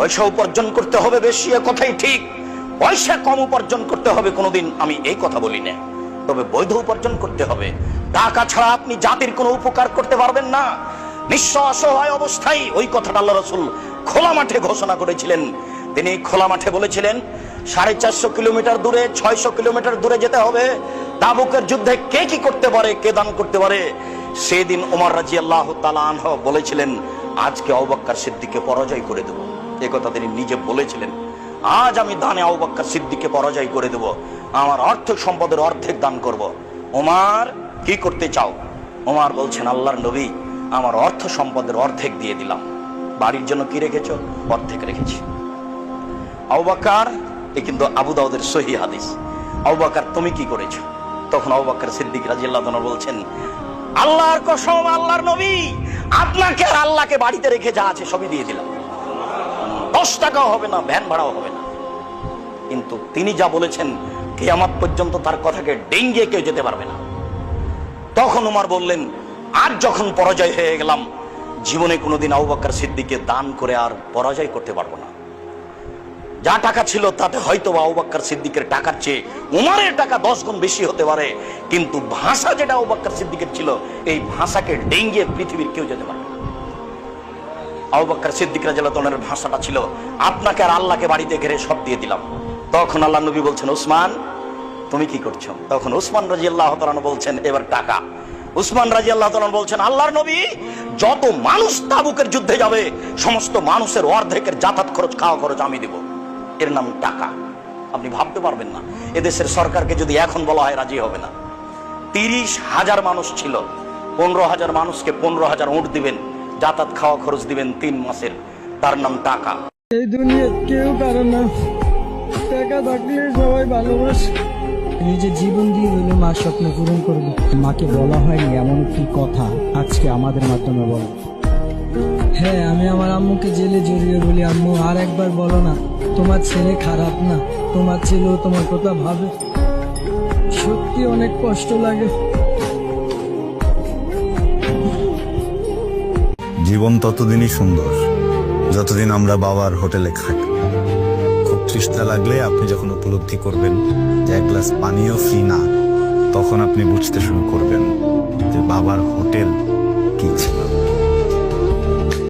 পয়সা উপার্জন করতে হবে বেশি, এ কথাই ঠিক। পয়সা কম উপার্জন করতে হবে, কোনোদিন আমি এই কথা বলি না। তবে বৈধ উপার্জন করতে হবে। টাকা ছাড়া আপনি জাতির কোনো উপকার করতে পারবেন না। নিঃস্ব অসহায় অবস্থায় ওই কথাটা আল্লাহ রসুল খোলা মাঠে ঘোষণা করেছিলেন। তিনি খোলা মাঠে বলেছিলেন, সাড়ে চারশো কিলোমিটার দূরে, ছয়শো কিলোমিটার দূরে যেতে হবে। তাবুকের যুদ্ধে কে কি করতে পারে, কে দান করতে পারে? সেদিন ওমর রাজি আল্লাহ তালাহ বলেছিলেন, আজকে অবাক্কার সিদ্দিকে পরাজয় করে দেব। কথা তিনি নিজে বলেছিলেন। আজ আমি দানে অবাক্কার সিদ্দিকে পরাজয় করে দেব। আমার অর্থ সম্পদের অর্ধেক দান করব। ওমার, কি করতে চাও? ওমার বলছেন, আল্লাহর নবী, আমার অর্থ সম্পদের অর্ধেক দিয়ে দিলাম। বাড়ির জন্য কি রেখেছ? অর্ধেক রেখেছি। আউবাকার এ কিন্তু আবু দাউদের সহি হাদিস। আউবাকার তুমি কি করেছ? তখন আউবাকার সিদ্দিক রাজিয়াল্লাহ বলছেন, আল্লাহর কসম, আল্লাহর নবী, আপনাকে আর আল্লাহকে বাড়িতে রেখে যা আছে সবই দিয়ে দিলাম। দশ টাকাও হবে না, ভ্যান ভাড়াও হবে না। কিন্তু তিনি যা বলেছেন, কেয়ামাত পর্যন্ত তার কথাকে ডেঙ্গিয়ে কেউ যেতে পারবে না। তখন উমার বললেন, আর যখন পরাজয় হয়ে গেলাম, জীবনে কোনোদিন আউবাক্কার সিদ্দিকে দান করে আর পরাজয় করতে পারব না। যা টাকা ছিল, তাতে হয়তো আউবাক্কার সিদ্দিকের টাকার চেয়ে উমারের টাকা দশ গুণ বেশি হতে পারে। কিন্তু ভাষা যেটা আউবাক্কার সিদ্দিকের ছিল, এই ভাষাকে ডেঙ্গিয়ে পৃথিবীর কেউ যেতে পারবে না আউবাক্কার সিদ্দিক রাজালের ভাষাটা ছিল, আপনাকে আর আল্লাহকে বাড়িতে ঘেরে সব দিয়ে দিলাম। তখন আল্লাহ নবী বলছেন উসমান তুমি কি করছ? তখন উসমান রাজি আল্লাহ বলছেন, এবার টাকা। উসমান রাজি আল্লাহ বলছেন, আল্লাহর নবী, যত মানুষ তাবুকের যুদ্ধে যাবে, সমস্ত মানুষের অর্ধেকের যাতায়াত খরচ, খাওয়া খরচ আমি দেব। এর নাম টাকা। আপনি ভাবতে পারবেন না, এদেশের সরকারকে যদি এখন বলা হয়, রাজি হবে না। তিরিশ হাজার মানুষ ছিল, পনেরো হাজার মানুষকে পনেরো হাজার উঁট দিবেন। যাতায়াত খাওয়া খরচ দিবেন তিন মাসের। তার নাম টাকা। এই দুনিয়ার কেউ পারে না। টাকা থাকলে সবাই ভালোবাসে। নিজে জীবন দিয়ে হলে মা স্বপ্ন পূরণ করবে। মাকে বলা হয়নি এমন কি কথা? আজকে আমাদের মাধ্যমে বল। হ্যাঁ আমি আমার আম্মুকে জেলে জড়িয়ে বলি আম্মু আর একবার বলো না তোমার ছেলে খারাপ না? তোমার ছেলেও তোমার কথা ভাবে। সত্যি অনেক কষ্ট লাগে। জীবন ততদিনই সুন্দর, যতদিন আমরা বাবার হোটেলে খাই। খুব তৃষ্ণা লাগলে আপনি যখন উপলব্ধি করবেন যে এক গ্লাস পানীয় ফ্রি না, তখন আপনি বুঝতে শুরু করবেন যে বাবার হোটেল কি ছিল।